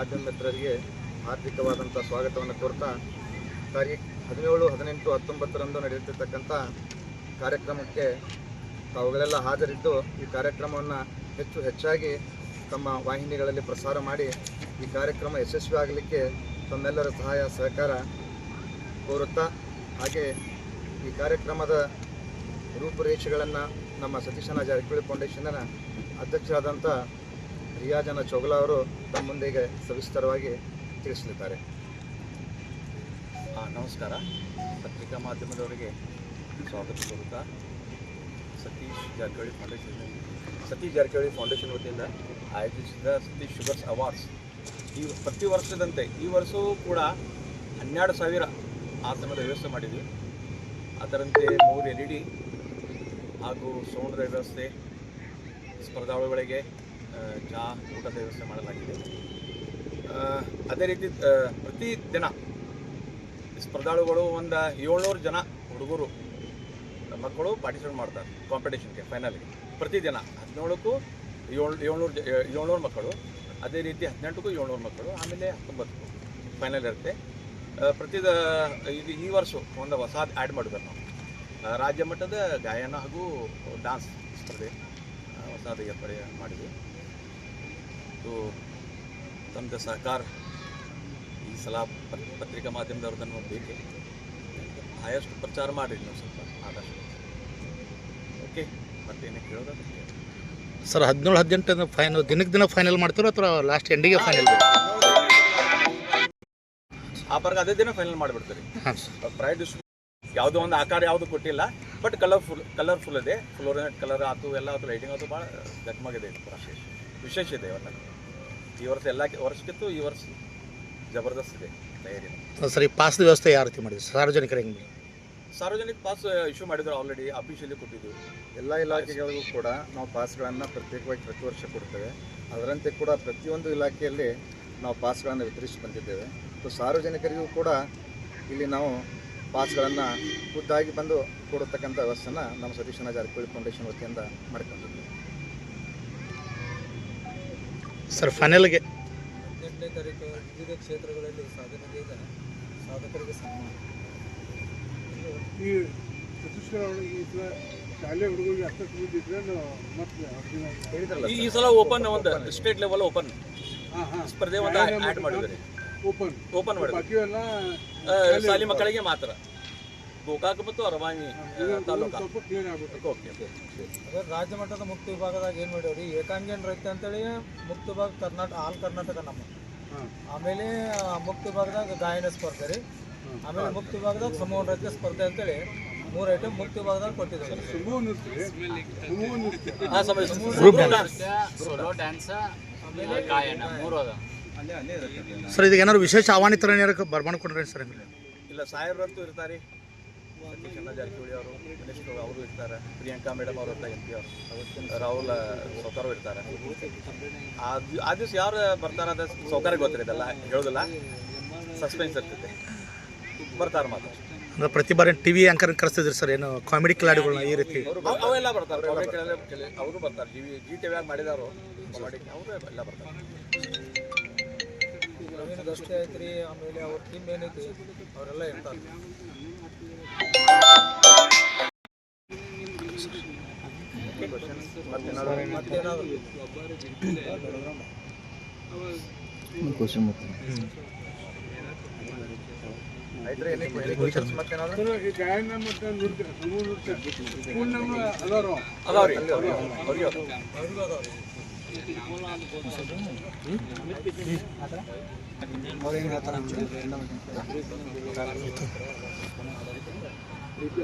ಮಾಧ್ಯಮ ಮಿತ್ರರಿಗೆ ಹಾರ್ದಿಕವಾದಂಥ ಸ್ವಾಗತವನ್ನು ಕೋರ್ತಾ, ತಾರೀಖು ಹದಿನೇಳು, ಹದಿನೆಂಟು, ಹತ್ತೊಂಬತ್ತರಂದು ನಡೆಯುತ್ತಿರ್ತಕ್ಕಂಥ ಕಾರ್ಯಕ್ರಮಕ್ಕೆ ತಾವುಗಳೆಲ್ಲ ಹಾಜರಿದ್ದು, ಈ ಕಾರ್ಯಕ್ರಮವನ್ನು ಹೆಚ್ಚು ಹೆಚ್ಚಾಗಿ ತಮ್ಮ ವಾಹಿನಿಗಳಲ್ಲಿ ಪ್ರಸಾರ ಮಾಡಿ, ಈ ಕಾರ್ಯಕ್ರಮ ಯಶಸ್ವಿ ಆಗಲಿಕ್ಕೆ ತಮ್ಮೆಲ್ಲರ ಸಹಾಯ, ಸಹಕಾರ ಕೋರುತ್ತಾ, ಹಾಗೆ ಈ ಕಾರ್ಯಕ್ರಮದ ರೂಪುರೇಷೆಗಳನ್ನು ನಮ್ಮ ಸತೀಶನ ಜಾರಕಿಹೊಳಿ ಫೌಂಡೇಶನ್ನ ಅಧ್ಯಕ್ಷರಾದಂಥ ರಿಯಾಜನ ಚೋಗ್ಲಾ ಅವರು ತಮ್ಮ ಮುಂದೆಗೆ ಸವಿಸ್ತರವಾಗಿ ತಿಳಿಸಲಿದ್ದಾರೆ. ಹಾಂ, ನಮಸ್ಕಾರ. ಪತ್ರಿಕಾ ಮಾಧ್ಯಮದವರಿಗೆ ಸ್ವಾಗತ ಕೋರುತ್ತಾ, ಸತೀಶ್ ಜಾರಕಿಹೊಳಿ ಫೌಂಡೇಶನ್ ಸತೀಶ್ ಜಾರಕಿಹೊಳಿ ಫೌಂಡೇಶನ್ ವತಿಯಿಂದ ಆಯೋಜಿಸಿದ ಸತೀಶ್ ಶುಗರ್ಸ್ ಅವಾರ್ಡ್ಸ್. ಈ ಪ್ರತಿ ವರ್ಷದಂತೆ, ಈ ವರ್ಷವೂ ಕೂಡ ಹನ್ನೆರಡು ಸಾವಿರ ಆಸನದ ವ್ಯವಸ್ಥೆ ಮಾಡಿದ್ವಿ. ಅದರಂತೆ ಮೂರು ಎಲ್ ಇ ಡಿ ಹಾಗೂ ಸೌಂದರ್ಯ ವ್ಯವಸ್ಥೆ ಸ್ಪರ್ಧಾಳುಗಳಿಗೆ ಚಹಾ ಊಟದ ವ್ಯವಸ್ಥೆ ಮಾಡಲಾಗಿದೆ. ಅದೇ ರೀತಿ ಪ್ರತಿ ದಿನ ಸ್ಪರ್ಧಾಳುಗಳು ಒಂದು ಏಳ್ನೂರು ಜನ ಹುಡುಗರು, ಮಕ್ಕಳು ಪಾರ್ಟಿಸಿಪೇಟ್ ಮಾಡ್ತಾರೆ ಕಾಂಪಿಟೇಷನ್ಗೆ ಫೈನಲ್ಗೆ ಪ್ರತಿದಿನ ಹದಿನೇಳಕ್ಕೂ ಏಳು, ಏಳ್ನೂರು ಏಳ್ನೂರು ಮಕ್ಕಳು, ಅದೇ ರೀತಿ ಹದಿನೆಂಟಕ್ಕೂ ಏಳ್ನೂರು ಮಕ್ಕಳು, ಆಮೇಲೆ ಹತ್ತೊಂಬತ್ತು ಫೈನಲ್ ಇರುತ್ತೆ. ಪ್ರತಿ ಇದು ಈ ವರ್ಷ ಒಂದು ಹೊಸ ಆ್ಯಡ್ ಮಾಡಿದ್ದಾರೆ ನಾವು. ರಾಜ್ಯ ಮಟ್ಟದ ಗಾಯನ ಹಾಗೂ ಡಾನ್ಸ್ ಸ್ಪರ್ಧೆ ಹೊಸದು ಏರ್ಪಡೆ ಮಾಡಿದ್ವಿ. ಸೊ ತಮ್ಮ ಸಹಕಾರ ಈ ಸಲ ಪತ್- ಪತ್ರಿಕಾ ಮಾಧ್ಯಮದವ್ರದನ್ನು ಬೇಕು ಆಯಷ್ಟು ಪ್ರಚಾರ ಮಾಡಿ ನೀವು ಸ್ವಲ್ಪ ಆದಷ್ಟು. ಓಕೆ ಮತ್ತೇನು ಕೇಳೋದು ಸರ್ ಹದಿನೇಳು ಹದಿನೆಂಟು ಫೈನಲ್ ದಿನಕ್ಕೆ ದಿನ ಫೈನಲ್ ಮಾಡ್ತೀರೋ ಅಥವಾ ಲಾಸ್ಟ್ ಎಂಡಿಗೆ ಫೈನಲ್ ಆ ಪರ್ಗ ಅದೇ ದಿನ ಫೈನಲ್ ಮಾಡಿಬಿಡ್ತೀರಿ. ಪ್ರೈಡ್ ಯಾವುದೋ ಒಂದು ಆಕಾರ ಯಾವುದು ಕೊಟ್ಟಿಲ್ಲ ಬಟ್ ಕಲರ್ಫುಲ್ ಕಲರ್ಫುಲ್ ಇದೆ. ಫ್ಲೋರಿನೆಟ್ ಕಲರ್ ಆತು ಎಲ್ಲ ಆತು ಲೈಟಿಂಗ್ ಆತು ಭಾಳ ಜಗಮಗಿದೆ ಇದು ವಿಶೇಷ ಇದೆ ಇವತ್ತು. ಈ ವರ್ಷ ಎಲ್ಲ ವರ್ಷಕ್ಕಿತ್ತು ಈ ವರ್ಷ ಜಬರ್ದಸ್ತ್ ಇದೆ ತಯಾರಿ ಸರ್ ಈ ಪಾಸ್ ವ್ಯವಸ್ಥೆ ಯಾವ ರೀತಿ ಮಾಡಿದ್ರು? ಸಾರ್ವಜನಿಕರಿಗೆ ಹೆಂಗೆ ಸಾರ್ವಜನಿಕ ಪಾಸ್ ಇಶ್ಯೂ ಮಾಡಿದ್ರು ಆಲ್ರೆಡಿ ಅಫಿಷಿಯಲಿ ಕೊಟ್ಟಿದ್ದೀವಿ ಎಲ್ಲ ಇಲಾಖೆಗಳಿಗೂ ಕೂಡ ನಾವು ಪಾಸ್ಗಳನ್ನು ಪ್ರತ್ಯೇಕವಾಗಿ ಪ್ರತಿ ವರ್ಷ ಕೊಡ್ತೇವೆ. ಅದರಂತೆ ಕೂಡ ಪ್ರತಿಯೊಂದು ಇಲಾಖೆಯಲ್ಲಿ ನಾವು ಪಾಸ್ಗಳನ್ನು ವಿತರಿಸಿ ಬಂದಿದ್ದೇವೆ. ಸೊ ಸಾರ್ವಜನಿಕರಿಗೂ ಕೂಡ ಇಲ್ಲಿ ನಾವು ಪಾಸ್ಗಳನ್ನು ಖುದ್ದಾಗಿ ಬಂದು ಕೊಡತಕ್ಕಂಥ ವ್ಯವಸ್ಥೆನ ನಮ್ಮ ಸತೀಶನ ಜಾರಕಿಹೊಳಿ ಫೌಂಡೇಶನ್ ವತಿಯಿಂದ ಮಾಡಿಕೊಂಡಿದ್ದೇವೆ. ಸರ್ ಫೈನಲ್ಗೆ. ಹದಿನೆಂಟನೇ ತಾರೀಕು ವಿವಿಧ ಕ್ಷೇತ್ರಗಳಲ್ಲಿ ಸಾಧನೆಗೈದ ಸಾಧಕರಿಗೆ ಸನ್ಮಾನ. ಈ ಸಲ ಶಾಲೆ ಹುಡುಗರಿಗೆ ಅಷ್ಟು ಬಿದ್ದಿದ್ರೆ ಮತ್ತೆ ಈ- ಈ ಸಲ ಓಪನ್ ಒಂದು ಸ್ಟೇಟ್ ಲೆವೆಲ್ ಓಪನ್. ಹಾಂ ಹಾಂ. ಸ್ಪರ್ಧೆ ಒಂದು ಆ್ಯಡ್ ಮಾಡಿದ್ದಾರೆ. ಓಪನ್. ಓಪನ್ ಮಾಡಿದ್ರೆ ಬಾಕಿಯೆಲ್ಲ ಆ, ಶಾಲೆ ಮಕ್ಕಳಿಗೆ ಮಾತ್ರ. ಗೋಕಾಕ್ ಮತ್ತು ತಾಲೂಕು. ಓಕೆ ಅದೇ ರಾಜ್ಯ ಮಟ್ಟದ ಮುಕ್ತ ವಿಭಾಗದಾಗ ಏನು ಮಾಡ್ಯಾವ್ರಿ ಏಕಾಂಗಿಯನ್ ರೈತ ಅಂತೇಳಿ ಮುಕ್ತ ವಿಭಾಗ ಕರ್ನಾಟಕ ಆಲ್ ಕರ್ನಾಟಕ ನಮ್ಮ. ಹಾಂ. ಆಮೇಲೆ ಮುಕ್ತ ವಿಭಾಗದಾಗ ಗಾಯನ ಸ್ಪರ್ಧೆ ರೀ. ಆಮೇಲೆ ಮುಕ್ತ ವಿಭಾಗದಾಗ ಸಮೂಹ ನೃತ್ಯ ಸ್ಪರ್ಧೆ ಅಂತೇಳಿ ಮೂರು ಐಟಮ್ ಮುಕ್ತ ವಿಭಾಗದಾಗ ಕೊಟ್ಟಿದ್ದಾರೆ ಗಾಯನ ಮೂರು ಅದ. ಸರ್ ಇದಕ್ಕೆ ಏನಾದ್ರು ವಿಶೇಷ ಆಹ್ವಾನಿತರ ಏನಾರು ಕೊಡ್ರಿ ಸರ್ ಇಲ್ಲ ಸಾಹೇಬ್ರಂತೂ ಇರ್ತಾರೆ. ಸತೀಶಣ್ಣ ಜಾರಕಿಹೊಳಿ ಅವರು ಮಿನಿಸ್ಟರ್ ಅವರು ಇರ್ತಾರೆ ಪ್ರಿಯಾಂಕಾ ಮೇಡಮ್ ಅವರು ಇರ್ತಾರೆ ಎಂ ಪಿ ಅವರು. ರಾಹುಲ್ ಸೌಕರ್ ಇರ್ತಾರೆ. ಆ ದಿವ್- ಆ ದಿವಸ ಯಾರು ಬರ್ತಾರ ಅದ ಸೌಕರ್ಯ ಗೊತ್ತಿರೋದಲ್ಲ ಹೇಳೋದಿಲ್ಲ. ಸಸ್ಪೆನ್ಸ್ ಇರ್ತೈತೆ. ಬರ್ತಾರೆ ಮಾತ್ರ. ಅಂದ್ರೆ ಪ್ರತಿ ಬಾರಿ ಟಿವಿ ಆಂಕರ್ ಕರೆಸ್ತಿದ್ರು ಸರ್ ಏನು ಕಾಮಿಡಿ ಕಿಲಾಡಿಗಳನ್ನ ಈ ರೀತಿ? ಅವ್- ಅವೆಲ್ಲ ಬರ್ತಾರೆ ಅವರು ಬರ್ತಾರೆ. ಜಿ ವಿ ಜಿ ಟಿ ವಿಯಾಗ ಮಾಡಿದಾರು ಕಾಮಿಡಿ ಅವರು ಎಲ್ಲ ಬರ್ತಾರೆ. ಗಸ್ತಿ ಐತ್ರಿ ಆಮೇಲೆ ಅವ್ರ ಟೀಮ್ ಏನೈತಿ ಅವರೆಲ್ಲ ಇರ್ತಾರೆ ಮತ್ತೇನಾದ್ರು ಐತ್ರಿ